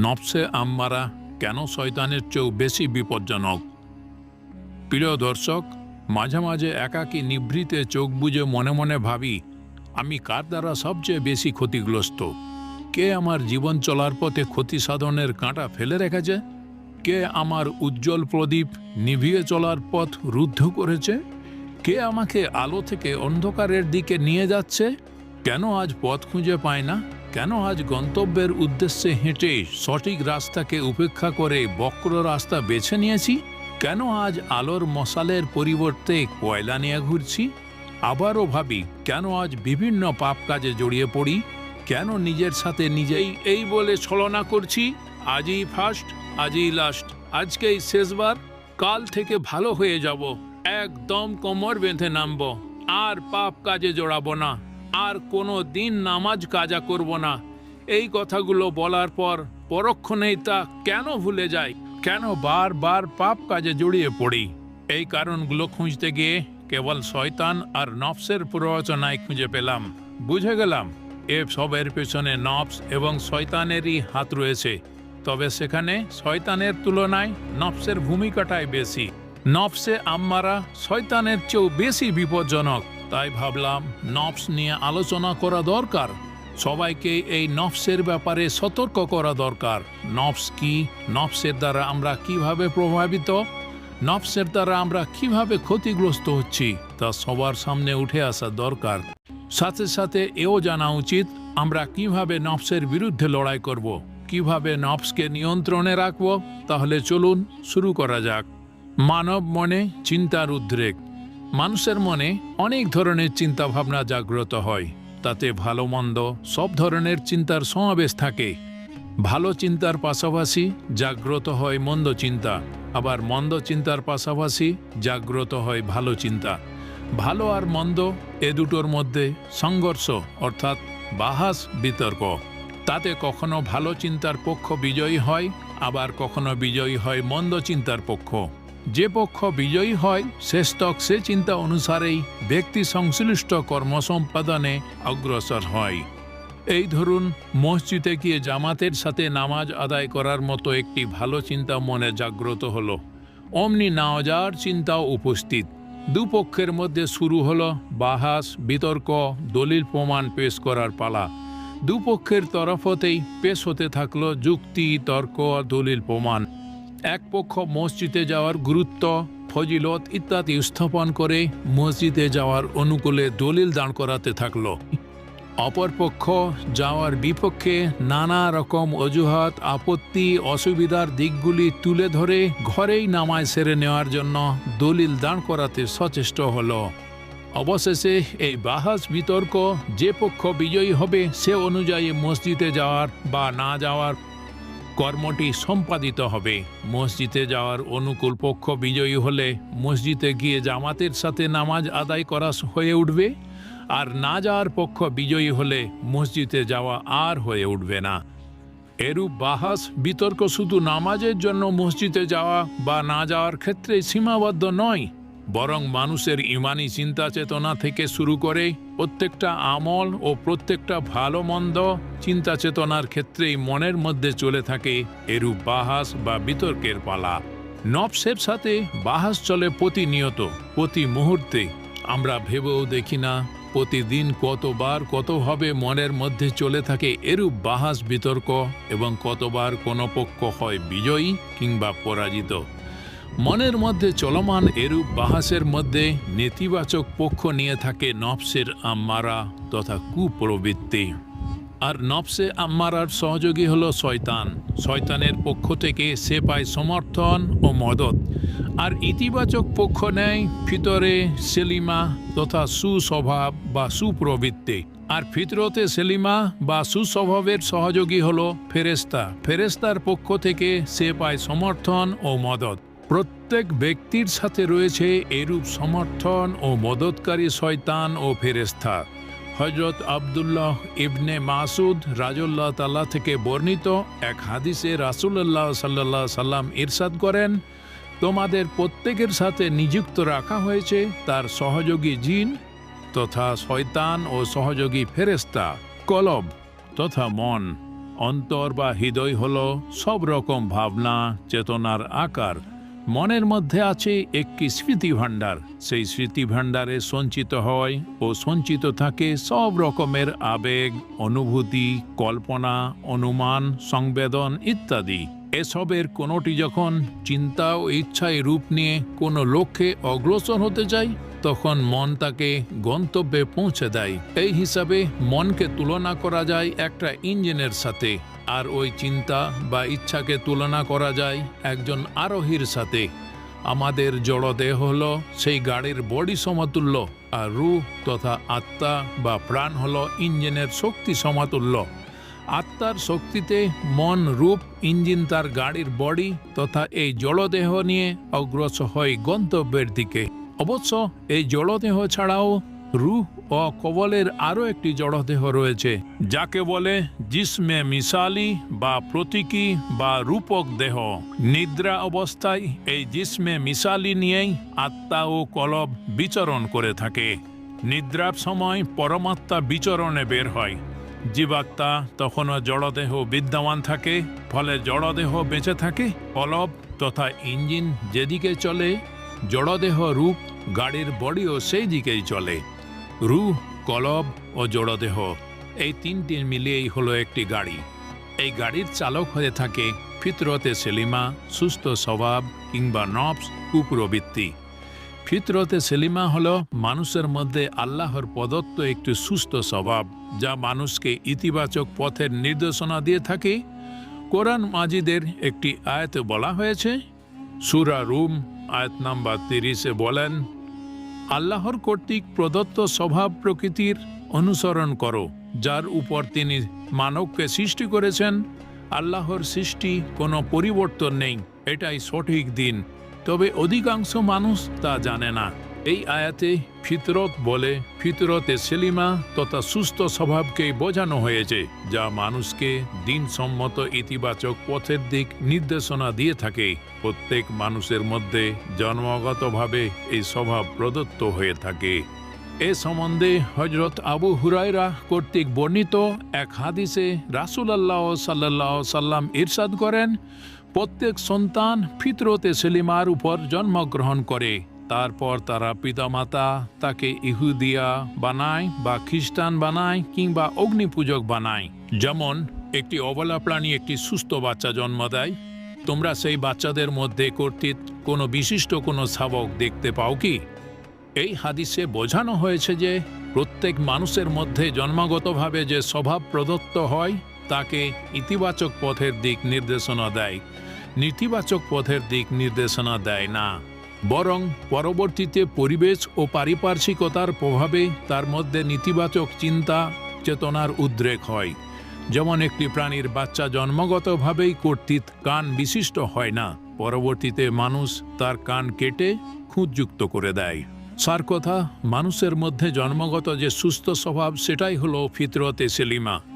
নফসে আম্মারা কেন শয়তানের চেয়েও বেশি বিপজ্জনক? প্রিয় দর্শক, মাঝে মাঝে একাকী নিভৃতে চোখ বুজে মনে মনে ভাবি, আমি কার দ্বারা সবচেয়ে বেশি ক্ষতিগ্রস্ত? কে আমার জীবন চলার পথে ক্ষতি সাধনের কাঁটা ফেলে রেখেছে? কে আমার উজ্জ্বল প্রদীপ নিভিয়ে চলার পথ রুদ্ধ করেছে? কে আমাকে আলো থেকে অন্ধকারের দিকে নিয়ে যাচ্ছে? কেন আজ পথ খুঁজে পায় না? কেন আজ গন্তব্যের উদ্দেশ্যে হেঁটে সঠিক রাস্তাকে উপেক্ষা করে বক্র রাস্তা বেছে নিয়েছি? কেন আজ আলোর মশালের পরিবর্তে কয়লা নিয়ে ঘুরছি? আবারও ভাবি, কেন আজ বিভিন্ন পাপ কাজে জড়িয়ে পড়ি? কেন নিজের সাথে নিজেই এই বলে ছলনা করছি? আজই ফার্স্ট আজই লাস্ট আজকেই শেষবার, কাল থেকে ভালো হয়ে যাব, একদম কোমর বেঁধে নামবো, আর পাপ কাজে জড়াবো না। আর কোনো দিন নামাজ কাজা করব না। এই কথাগুলো বলার পর পরক্ষণেই তা কেন ভুলে যায় কেন বারবার পাপ কাজে জড়িয়ে পড়ি? এই কারণগুলো খুঁজতে গিয়ে কেবল শয়তান আর নফসের প্ররোচনায় খুঁজে পেলাম। বুঝে গেলাম, এ সবের পেছনে নফস এবং শয়তানেরই হাত রয়েছে। তবে সেখানে শয়তানের তুলনায় নফসের ভূমিকাটাই বেশি। নফসে আম্মারা শয়তানের চেয়েও বেশি বিপজ্জনক। তাই ভাবলাম, নফস নিয়ে আলোচনা করা দরকার। সবাইকে এই নফসের ব্যাপারে সতর্ক করা দরকার। নফস কি? নফসের দ্বারা আমরা কীভাবে প্রভাবিত? নফসের দ্বারা আমরা কীভাবে ক্ষতিগ্রস্ত হচ্ছি? তা সবার সামনে উঠে আসা দরকার। সাথে সাথে এও জানা উচিত, আমরা কীভাবে নফসের বিরুদ্ধে লড়াই করব? কীভাবে নফসকে নিয়ন্ত্রণে রাখব? তাহলে চলুন শুরু করা যাক। মানব মনে চিন্তার উদ্রেক। মানুষের মনে অনেক ধরনের চিন্তা ভাবনা জাগ্রত হয়। তাতে ভালো মন্দ সব ধরনের চিন্তার সমাবেশ থাকে। ভালো চিন্তার পাশাপাশি জাগ্রত হয় মন্দ চিন্তা। আবার মন্দ চিন্তার পাশাপাশি জাগ্রত হয় ভালো চিন্তা। ভালো আর মন্দ এ দুটোর মধ্যে সংঘর্ষ, অর্থাৎ বাহাস, বিতর্ক। তাতে কখনো ভালো চিন্তার পক্ষ বিজয়ী হয়, আবার কখনো বিজয়ী হয় মন্দ চিন্তার পক্ষ। যে পক্ষ বিজয়ী হয় শেষতক সে চিন্তা অনুসারেই ব্যক্তি সংশ্লিষ্ট কর্ম সম্পাদনে অগ্রসর হয়। এই ধরুন, মসজিদে গিয়ে জামাতের সাথে নামাজ আদায় করার মতো একটি ভালো চিন্তা মনে জাগ্রত হলো। অমনি নাওজার চিন্তাও উপস্থিত। দুপক্ষের মধ্যে শুরু হলো বাহাস, বিতর্ক, দলিল প্রমাণ পেশ করার পালা। দুপক্ষের তরফতেই পেশ হতে থাকল যুক্তি, তর্ক, দলিল প্রমাণ। এক পক্ষ মসজিদে যাওয়ার গুরুত্ব, ফজিলত ইত্যাদি স্থাপন করে মসজিদে যাওয়ার অনুকূলে দলিল দাঁড় করাতে থাকল। অপরপক্ষ যাওয়ার বিপক্ষে নানা রকম অজুহাত, আপত্তি, অসুবিধার দিকগুলি তুলে ধরে ঘরেই নামায় সেরে নেওয়ার জন্য দলিল দাঁড় করাতে সচেষ্ট হল। অবশেষে এই বাহাস বিতর্ক যে পক্ষ বিজয়ী হবে সে অনুযায়ী মসজিদে যাওয়ার বা না যাওয়ার কর্মটি সম্পাদিত হবে। মসজিদে যাওয়ার অনুকূল পক্ষ বিজয়ী হলে মসজিদে গিয়ে জামাতের সাথে নামাজ আদায় করা হয়ে উঠবে। আর না যাওয়ার পক্ষ বিজয়ী হলে মসজিদে যাওয়া আর হয়ে উঠবে না। এরূপ বাহাস, বিতর্ক শুধু নামাজের জন্য মসজিদে যাওয়া বা না যাওয়ার ক্ষেত্রে সীমাবদ্ধ নয়। বরং মানুষের ইমানি চিন্তা চেতনা থেকে শুরু করে প্রত্যেকটা আমল ও প্রত্যেকটা ভালো মন্দ চিন্তা চেতনার ক্ষেত্রেই মনের মধ্যে চলে থাকে এরূপ বাহাস বা বিতর্কের পালা। নবসের সাথে বাহাস চলে প্রতিনিয়ত, প্রতি মুহূর্তে। আমরা ভেবেও দেখি না প্রতিদিন কতবার কতভাবে মনের মধ্যে চলে থাকে এরূপ বাহাস বিতর্ক এবং কতবার কোনো পক্ষ হয় বিজয়ী কিংবা পরাজিত। মনের মধ্যে চলমান এরূপ বাহাসের মধ্যে নেতিবাচক পক্ষ নিয়ে থাকে নফসের আম্মারা তথা কুপ্রবৃত্তি। আর নফসে আম্মারার সহযোগী হলো শয়তান। শয়তানের পক্ষ থেকে সে পায় সমর্থন ও মদত। আর ইতিবাচক পক্ষ নেয় ফিতরে সেলিমা তথা সুস্বভাব বা সুপ্রবৃত্তি। আর ফিতরতে সেলিমা বা সুস্বভাবের সহযোগী হলো ফেরেস্তা ফেরেস্তার পক্ষ থেকে সে পায় সমর্থন ও মদত। প্রত্যেক ব্যক্তির সাথে রয়েছে এরূপ সমর্থন ও মদতকারী শয়তান ও ফেরেস্তা হজরত আবদুল্লাহ ইবনে মাসুদ রাজুল্লাহ তাল্লাহ থেকে বর্ণিত এক হাদিসে রাসুল্লাহ সাল্লাহ সাল্লাম ইরশাদ করেন, তোমাদের প্রত্যেকের সাথে নিযুক্ত রাখা হয়েছে তার সহযোগী জিন তথা শয়তান ও সহযোগী ফেরেস্তা কলব তথা মন, অন্তর বা হৃদয় হল সব রকম ভাবনা, চেতনার আকার। মনের মধ্যে আছে একটি স্মৃতি ভাণ্ডার সেই স্মৃতি ভাণ্ডারে সঞ্চিত হয় ও সঞ্চিত থাকে সব রকমের আবেগ, অনুভূতি, কল্পনা, অনুমান, সংবেদন ইত্যাদি। এসবের কোনোটি যখন চিন্তা ও ইচ্ছায় রূপ নিয়ে কোনো লক্ষ্যে অগ্রসর হতে যায়, তখন মন তাকে গন্তব্যে পৌঁছে দেয়। এই হিসাবে মনকে তুলনা করা যায় একটা ইঞ্জিনের সাথে। আর ওই চিন্তা বা ইচ্ছাকে তুলনা করা যায় একজন আরোহীর সাথে। আমাদের জড়দেহ হলো সেই গাড়ির বডি সমতুল্য আর রূহ তথা আত্মা বা প্রাণ হলো ইঞ্জিনের শক্তি সমতুল্য। আত্মার শক্তিতে মন, রূপ, ইঞ্জিন তার গাড়ির বডি তথা এই জড়দেহ নিয়ে অগ্রসর হয় গন্তব্যের দিকে। অবশ্য এই জড়দেহ ছাড়াও রূহ ও কবলের আরও একটি জড়দেহ রয়েছে, যাকে বলে জিসমে মিসালি বা প্রতীকী বা রূপক দেহ। নিদ্রা অবস্থায় এই জিসমে মিসালি নিয়েই আত্মা ও কলব বিচরণ করে থাকে। নিদ্রার সময় পরমাত্মা বিচরণে বের হয়। জীবাত্মা তখনও জড়দেহ বিদ্যমান থাকে, ফলে জড়দেহ বেঁচে থাকে, কলব তথা ইঞ্জিন যেদিকে চলে, জড়দেহ রূপ গাড়ির বডিও সেই দিকেই চলে। রূহ, কলব ও জড়দেহ, এই তিনটি মিলিয়েই হলো একটি গাড়ি। এই গাড়ির চালক হয়ে থাকে ফিতরতে সেলিমা, সুস্থ স্বভাব কিংবা নবস কুপ্রবৃত্তি। ফিতরতে সেলিমা হল মানুষের মধ্যে আল্লাহর প্রদত্ত একটি সুস্থ স্বভাব, যা মানুষকে ইতিবাচক পথের নির্দেশনা দিয়ে থাকে। কোরআন মাজিদের একটি আয়াতে বলা হয়েছে, সুরা রুম, আয়াত নাম্বার তিরিশে বলেন আল্লাহর কর্তৃক প্রদত্ত স্বভাব প্রকৃতির অনুসরণ করো, যার উপর তিনি মানবকে সৃষ্টি করেছেন। আল্লাহর সৃষ্টি কোনো পরিবর্তন নেই, এটাই সঠিক দিন। তবে অধিকাংশ মানুষ তা জানে না। এই আয়াতে ফিতরত বলে, ফিতরতে সেলিমা তথা সুস্থ স্বভাবকেই বোঝানো হয়েছে, যা মানুষকে দিনসম্মত ইতিবাচক পথের দিক নির্দেশনা দিয়ে থাকে। প্রত্যেক মানুষের মধ্যে জন্মগতভাবে এই স্বভাব প্রদত্ত হয়ে থাকে। এ সম্বন্ধে হজরত আবু হুরাইরা কর্তৃক বর্ণিত এক হাদিসে রাসুল আল্লাহ সাল্লাহ সাল্লাম ইরশাদ করেন, প্রত্যেক সন্তান ফিতরতে সেলিমার উপর জন্মগ্রহণ করে। তারপর তারা পিতামাতা তাকে ইহুদিয়া বানায় বা খ্রিস্টান বানায় কিংবা অগ্নিপূজক বানায়। যেমন, একটি অবলা প্রাণী একটি সুস্থ বাচ্চা জন্ম দেয়। তোমরা সেই বাচ্চাদের মধ্যে কর্তৃক কোনো বিশিষ্ট কোনো শাবক দেখতে পাও কি? এই হাদিসে বোঝানো হয়েছে যে, প্রত্যেক মানুষের মধ্যে জন্মগতভাবে যে স্বভাব প্রদত্ত হয়, তাকে ইতিবাচক পথের দিক নির্দেশনা দেয়। নেতিবাচক পথের দিক নির্দেশনা দেয় না। বরং পরবর্তীতে পরিবেশ ও পারিপার্শ্বিকতার প্রভাবে তার মধ্যে নেতিবাচক চিন্তা, চেতনার উদ্রেক হয়। যেমন একটি প্রাণীর বাচ্চা জন্মগতভাবেই কর্তৃক কান বিশিষ্ট হয় না, পরবর্তীতে মানুষ তার কান কেটে খুঁতযুক্ত করে দেয়। সার কথা, মানুষের মধ্যে জন্মগত যে সুস্থ স্বভাব, সেটাই হলো ফিতরতে সেলিমা।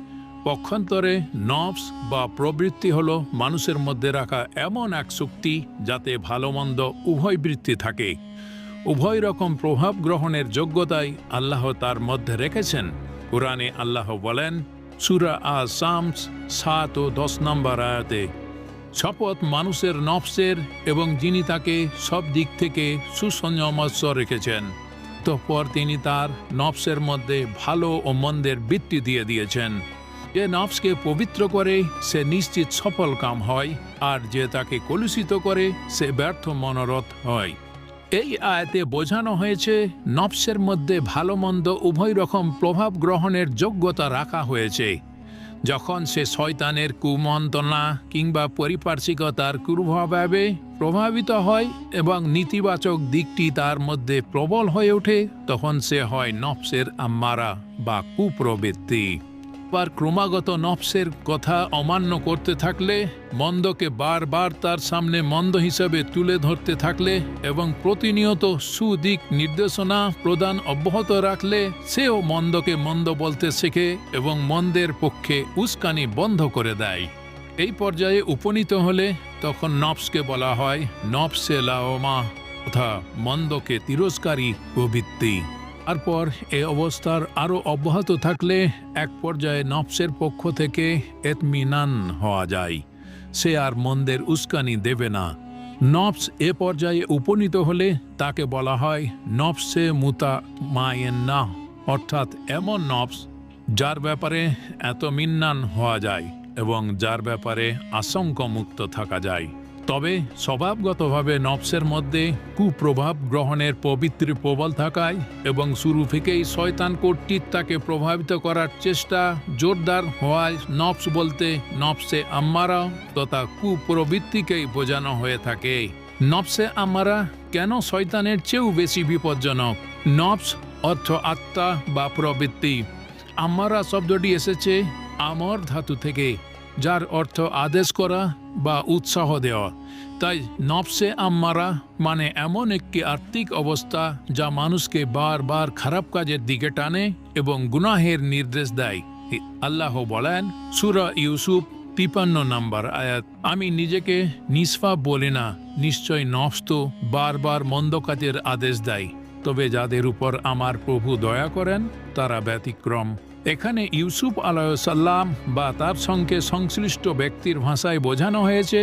পক্ষান্তরে নবস বা প্রবৃত্তি হল মানুষের মধ্যে রাখা এমন এক শক্তি যাতে ভালো মন্দ উভয় বৃত্তি থাকে। উভয় রকম প্রভাব গ্রহণের যোগ্যতাই আল্লাহ তার মধ্যে রেখেছেন। কোরআনে আল্লাহ বলেন, সুরা আ সামস সাত ও দশ নম্বর আয়াতে, শপথ মানুষের নফসের এবং যিনি তাকে সব দিক থেকে সুসংযমস্য রেখেছেন, তৎপর তিনি তার নফসের মধ্যে ভালো ও মন্দের বৃত্তি দিয়ে দিয়েছেন। যে নফসকে পবিত্র করে, সে নিশ্চিত সফল কাম হয়, আর যে তাকে কলুষিত করে, সে ব্যর্থ মনোরথ হয়। এই আয়াতে বোঝানো হয়েছে, নফসের মধ্যে ভালো মন্দ উভয় রকম প্রভাব গ্রহণের যোগ্যতা রাখা হয়েছে। যখন সে শয়তানের কুমন্ত্রণা কিংবা পরিপার্শ্বিকতার কুপ্রভাবে প্রভাবিত হয় এবং নেতিবাচক দিকটি তার মধ্যে প্রবল হয়ে ওঠে, তখন সে হয় নফসের আম্মারা বা কুপ্রবৃত্তি। আবার ক্রমাগত নফসের কথা অমান্য করতে থাকলে, মন্দকে বারবার তার সামনে মন্দ হিসাবে তুলে ধরতে থাকলে এবং প্রতিনিয়ত সুদিক নির্দেশনা প্রদান অব্যাহত রাখলে, সেও মন্দকে মন্দ বলতে শেখে এবং মন্দের পক্ষে উস্কানি বন্ধ করে দেয়। এই পর্যায়ে উপনীত হলে তখন নফসকে বলা হয়, নফসে লাওমা তথা মন্দকে তিরস্কারী প্রবৃত্তি। তারপর এ অবস্থার আরও অব্যাহত থাকলে এক পর্যায়ে নফসের পক্ষ থেকে এতমিনান হওয়া যায়। সে আর মন্দের উস্কানি দেবে না। নফস এ পর্যায়ে উপনীত হলে তাকে বলা হয় নফসে মুতা মায়েন না অর্থাৎ এমন নফস যার ব্যাপারে এত মিন্নান হওয়া যায় এবং যার ব্যাপারে আশঙ্কা মুক্ত থাকা যায়। তবে স্বভাবগতভাবে নফসের মধ্যে কুপ্রভাব গ্রহণের পবিত্র প্রবল থাকায় এবং শুরু থেকেই শয়তান কর্তৃক তাকে প্রভাবিত করার চেষ্টা জোরদার হওয়ায় নফস বলতে নফসে আম্মারা তথা কুপ্রবৃত্তিকেই বোঝানো হয়ে থাকে। নফসে আম্মারা কেন শয়তানের চেয়েও বেশি বিপজ্জনক? নফস অর্থ আত্মা বা প্রবৃত্তি। আম্মারা শব্দটি এসেছে আমর ধাতু থেকে, যার অর্থ আদেশ করা বা উৎসাহ দেওয়া। তাই নফসে আম্মারা মানে এমন একটি আর্থিক অবস্থা যা মানুষকে বারবার খারাপ কাজের দিকে টানে এবং গুনাহের নির্দেশ দেয়। আল্লাহ বলেন, সুরা ইউসুফ তিপান্ন নাম্বার আয়াত, আমি নিজেকে নিষ্পা বলি না, নিশ্চয় নফস তো বারবার মন্দ কাজের আদেশ দেয়। তবে যাদের উপর আমার প্রভু দয়া করেন, তারা ব্যতিক্রম। এখানে ইউসুফ আলাইসাল্লাম বা তার সঙ্গে সংশ্লিষ্ট ব্যক্তির ভাষায় বোঝানো হয়েছে,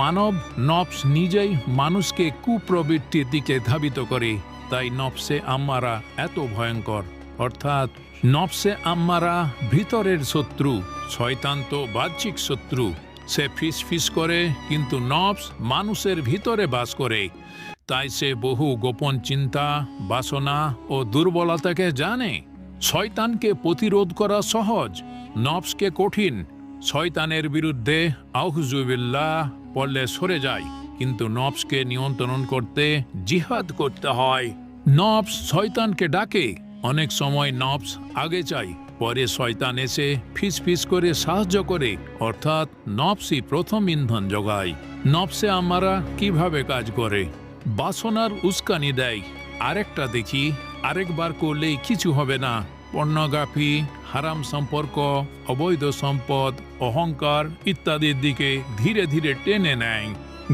মানব নফস নিজেই মানুষকে কুপ্রবৃত্তির দিকে ধাবিত করে, তাই নফসে আম্মারা এত ভয়ঙ্কর। অর্থাৎ নফসে আম্মারা ভিতরের শত্রু, শয়তান তো বাহ্যিক শত্রু। সে ফিস ফিস করে, কিন্তু নফস মানুষের ভিতরে বাস করে। তাই সে বহু গোপন চিন্তা, বাসনা ও দুর্বলতাকে জানে। শয়তানকে প্রতিরোধ করা সহজ, নফসকে কঠিন। শয়তানের বিরুদ্ধে আউহজুবিল্লাহ পড়লে সরে যায়, কিন্তু নফসকে নিয়ন্ত্রণ করতে জিহাদ করতে হয়। নফস শয়তানকে ডাকে, অনেক সময় নফস আগে চাই পরে শয়তান এসে ফিস ফিস করে সাহায্য করে, অর্থাৎ নফসই প্রথম ইন্ধন যোগায়। নফসে আমরা কীভাবে কাজ করে? বাসনার উস্কানি দেয়। আরেকটা দেখি আরেকবার করলেই কিছু হবে না। পর্নোগ্রাফি হারাম সম্পর্ক, অবৈধ সম্পদ, অহংকার ইত্যাদির দিকে ধীরে ধীরে টেনে নেয়।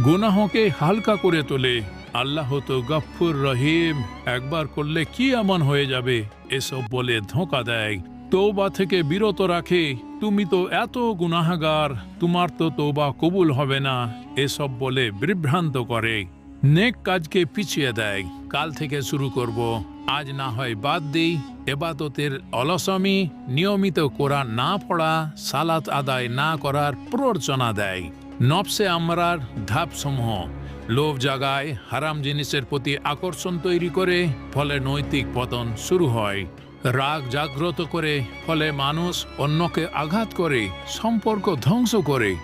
গুনাহকে হালকা করে তোলে। আল্লাহ তো গফুর রহিম। একবার করলে কি এমন হয়ে যাবে? এসব বলে ধোঁকা দেয়। তৌবা থেকে বিরত রাখে। তুমি তো এত গুনাহাগার, তোমার তো তৌবা কবুল হবে না। এসব বলে বিভ্রান্ত করে। নেক কাজকে পিছিয়ে দেয়। কাল থেকে শুরু করব। আজ না হয় বাদ দিই, এবাদতের অলসমি, নিয়মিত কোরআন না পড়া, সালাত আদায় না করার প্ররোচনা দেয়। নফসে আমরার ধাপসমূহ, লোভ জাগায় হারাম জিনিসের প্রতি আকর্ষণ তৈরি করে ফলে নৈতিক পতন শুরু হয়। রাগ জাগ্রত করে ফলে মানুষ অন্যকে আঘাত করে, সম্পর্ক ধ্বংস করে।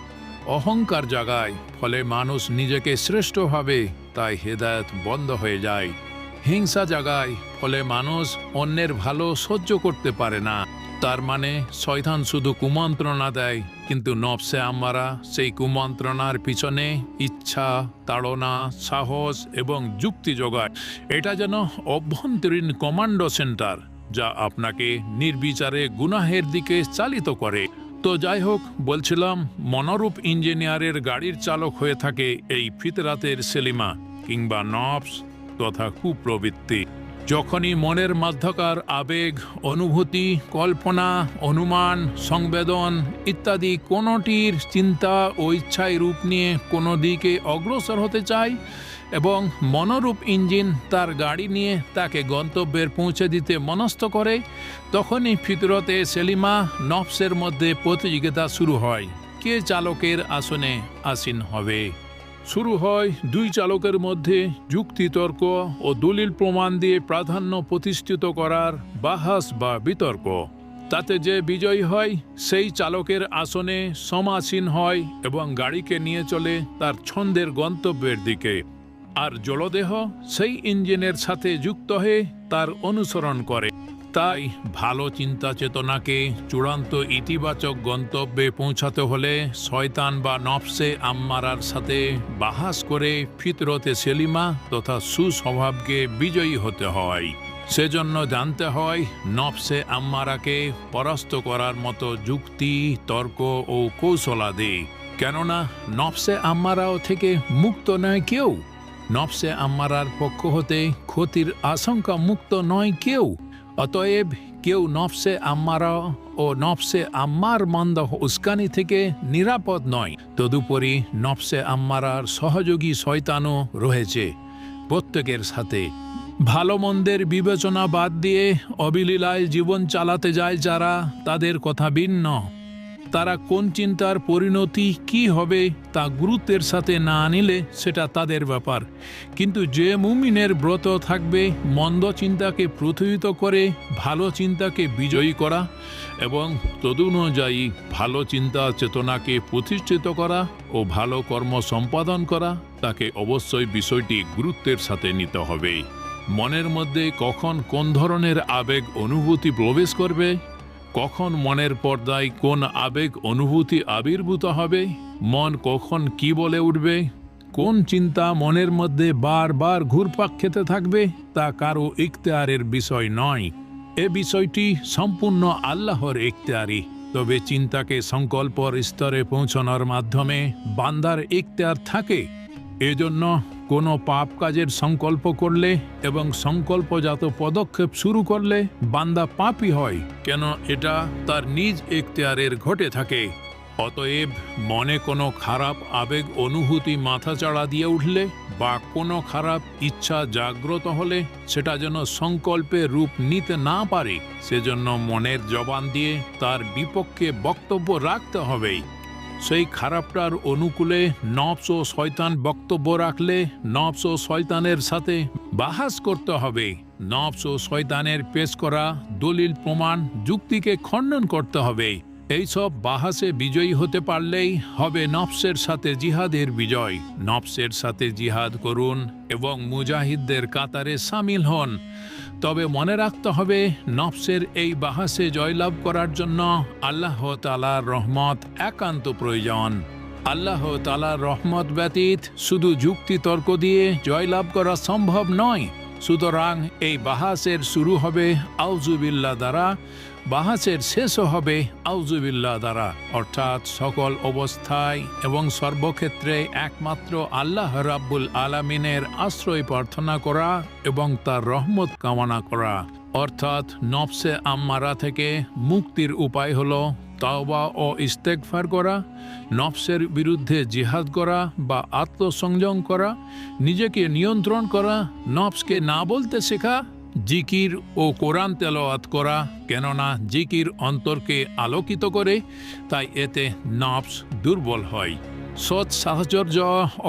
অহংকার জাগায় ফলে মানুষ নিজেকে শ্রেষ্ঠ ভাবে, তাই হেদায়ত বন্ধ হয়ে যায়। হিংসা জাগায় ফলে মানুষ অন্যের ভালো সহ্য করতে পারে না। তার মানে শয়তান শুধু কুমন্ত্রণা দেয়, কিন্তু নফসে আমরা সেই কুমন্ত্রণার পিছনে ইচ্ছা, তাড়না, সাহস এবং যুক্তি যোগায় এটা যেন অভ্যন্তরীণ কমান্ডো সেন্টার, যা আপনাকে নির্বিচারে গুনাহের দিকে চালিত করে। তো যাই হোক, বলছিলাম, মনোরূপ ইঞ্জিনিয়ারের গাড়ির চালক হয়ে থাকে এই ফিতরাতের সেলিমা কিংবা নফস তথা কুপ্রবৃত্তি। যখনই মনের মাধ্যকার আবেগ, অনুভূতি, কল্পনা, অনুমান, সংবেদন ইত্যাদি কোনোটির চিন্তা ও ইচ্ছায় রূপ নিয়ে কোনো দিকে অগ্রসর হতে চায় এবং মনোরূপ ইঞ্জিন তার গাড়ি নিয়ে তাকে গন্তব্যের পৌঁছে দিতে মনস্থ করে, তখনই ফিতরতে সেলিমা নফসের মধ্যে প্রতিযোগিতা শুরু হয়। কে চালকের আসনে আসীন হবে? শুরু হয় দুই চালকের মধ্যে যুক্তিতর্ক ও দলিল প্রমাণ দিয়ে প্রাধান্য প্রতিষ্ঠিত করার বাহাস বা বিতর্ক। তাতে যে বিজয়ী হয়, সেই চালকের আসনে সমাসীন হয় এবং গাড়িকে নিয়ে চলে তার ছন্দের গন্তব্যের দিকে। আর জলদেহ সেই ইঞ্জিনের সাথে যুক্ত হয়ে তার অনুসরণ করে। তাই ভালো চিন্তা চেতনাকে চূড়ান্ত ইতিবাচক গন্তব্যে পৌঁছাতে হলে শয়তান বা নফসে আম্মারার সাথে বাহাস করে ফিতরতে সেলিমা তথা সুস্বভাবকে বিজয়ী হতে হয়। সেজন্য জানতে হয়, নফসে আম্মারাকে পরাস্ত করার মতো যুক্তি, তর্ক ও কৌশলাদি কেননা, নফসে আম্মারাও থেকে মুক্ত নয় কেউ। নফসে আম্মারার পক্ষ হতে ক্ষতির আশঙ্কা মুক্ত নয় কেউ। অতএব কেউ নফসে আম্মারা ও নফসে আম্মার মন্দ উস্কানি থেকে নিরাপদ নয়। তদুপরি নফসে আম্মারার সহযোগী শয়তানও রয়েছে প্রত্যেকের সাথে। ভালো মন্দের বিবেচনা বাদ দিয়ে অবিলীলায় জীবন চালাতে যায় যারা, তাদের কথা ভিন্ন। তারা কোন চিন্তার পরিণতি কি হবে তা গুরুত্বের সাথে না নিলে সেটা তাদের ব্যাপার। কিন্তু যে মুমিনের ব্রত থাকবে, মন্দ চিন্তাকে প্রথিত করে, ভালো চিন্তাকে বিজয়ী করা এবং তদনুযায়ী ভালো চিন্তা চেতনাকে প্রতিষ্ঠিত করা ও ভালো কর্ম সম্পাদন করা, তাকে অবশ্যই বিষয়টি গুরুত্বের সাথে নিতে হবে। মনের মধ্যে কখন কোন ধরনের আবেগ অনুভূতি প্রবেশ করবে কখন মনের পর্দায় কোন আবেগ অনুভূতি আবির্ভূত হবে? মন কখন কি বলে উঠবে? কোন চিন্তা মনের মধ্যে বারবার ঘুরপাক খেতে থাকবে? তা কারও ইখতিয়ারের বিষয় নয়। এ বিষয়টি সম্পূর্ণ আল্লাহর ইখতিয়ারি তবে চিন্তাকে সংকল্পর স্তরে পৌঁছানোর মাধ্যমে বান্দার ইখতিয়ার থাকে। এজন্য কোনো পাপ কাজের সংকল্প করলে এবং সংকল্পজাত পদক্ষেপ শুরু করলে বান্দা পাপই হয়, কেন এটা তার নিজ এখতিয়ারের ঘটে থাকে। অতএব মনে কোনো খারাপ আবেগ অনুভূতি মাথাচাড়া দিয়ে উঠলে বা কোনো খারাপ ইচ্ছা জাগ্রত হলে সেটা যেন সংকল্পে রূপ নিতে না পারে, সেজন্য মনের জবান দিয়ে তার বিপক্ষে বক্তব্য রাখতে হবে। সেই খারাপটার অনুকূলে নবস ও শয়তান বক্তব্য রাখলে নবস ও শয়তানের সাথে বাহাস করতে হবে। নবস ও শয়তানের পেশ করা দলিল প্রমাণ যুক্তিকে খণ্ডন করতে হবে। এইসব বাহাসে বিজয়ী হতে পারলেই হবে নফসের সাথে জিহাদের বিজয়। নফসের সাথে জিহাদ করুন এবং মুজাহিদদের কাতারে সামিল হন। তবে মনে রাখতে হবে, নফসের এই বাহাসে জয়লাভ করার জন্য আল্লাহ তালার রহমত একান্ত প্রয়োজন। আল্লাহ তালার রহমত ব্যতীত শুধু যুক্তি তর্ক দিয়ে জয়লাভ করা সম্ভব নয়। সুতরাং এই বাহাসের শুরু হবে আউজুবিল্লা দ্বারা। বাহাসের শেষও হবে আউজুবিল্লা দ্বারা। অর্থাৎ সকল অবস্থায় এবং সর্বক্ষেত্রে একমাত্র আল্লাহ রাব্বুল আলামিনের আশ্রয় প্রার্থনা করা এবং তার রহমত কামনা করা। অর্থাৎ নফসে আম্মারা থেকে মুক্তির উপায় হল তাওবা ও ইস্তেকফার করা, নফসের বিরুদ্ধে জিহাদ করা বা আত্মসংযম করা, নিজেকে নিয়ন্ত্রণ করা, নফসকে না বলতে শেখা জিকির ও কোরআন তেলাওয়াত করা, কেননা জিকির অন্তরকে আলোকিত করে, তাই এতে নফস দুর্বল হয়। সৎ সাহচর্য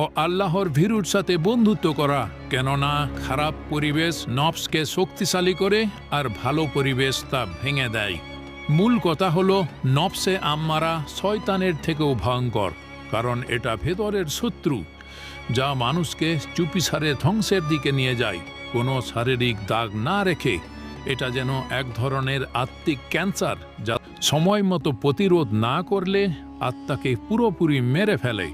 ও আল্লাহর ভীরুর সাথে বন্ধুত্ব করা, কেননা খারাপ পরিবেশ নফসকে শক্তিশালী করে আর ভালো পরিবেশ তা ভেঙে দেয়। মূল কথা হলো, নফসে আম্মারা শয়তানের থেকেও ভয়ঙ্কর, কারণ এটা ভেতরের শত্রু, যা মানুষকে চুপিসারে ধ্বংসের দিকে নিয়ে যায়। কোনো শারীরিক দাগ না রেখে এটা যেন এক ধরনের আত্মিক ক্যান্সার যা সময় মতো প্রতিরোধ না করলে আত্মাকে পুরোপুরি মেরে ফেলে।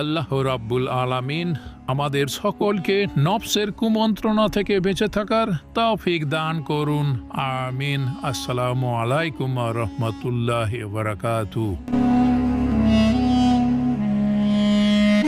আল্লাহ রাব্বুল আলামিন আমাদের সকলকে নফসের কুমন্ত্রণা থেকে বেঁচে থাকার তৌফিক দান করুন। আমিন। আসসালামু আলাইকুম রহমতুল্লাহ বারাকাতু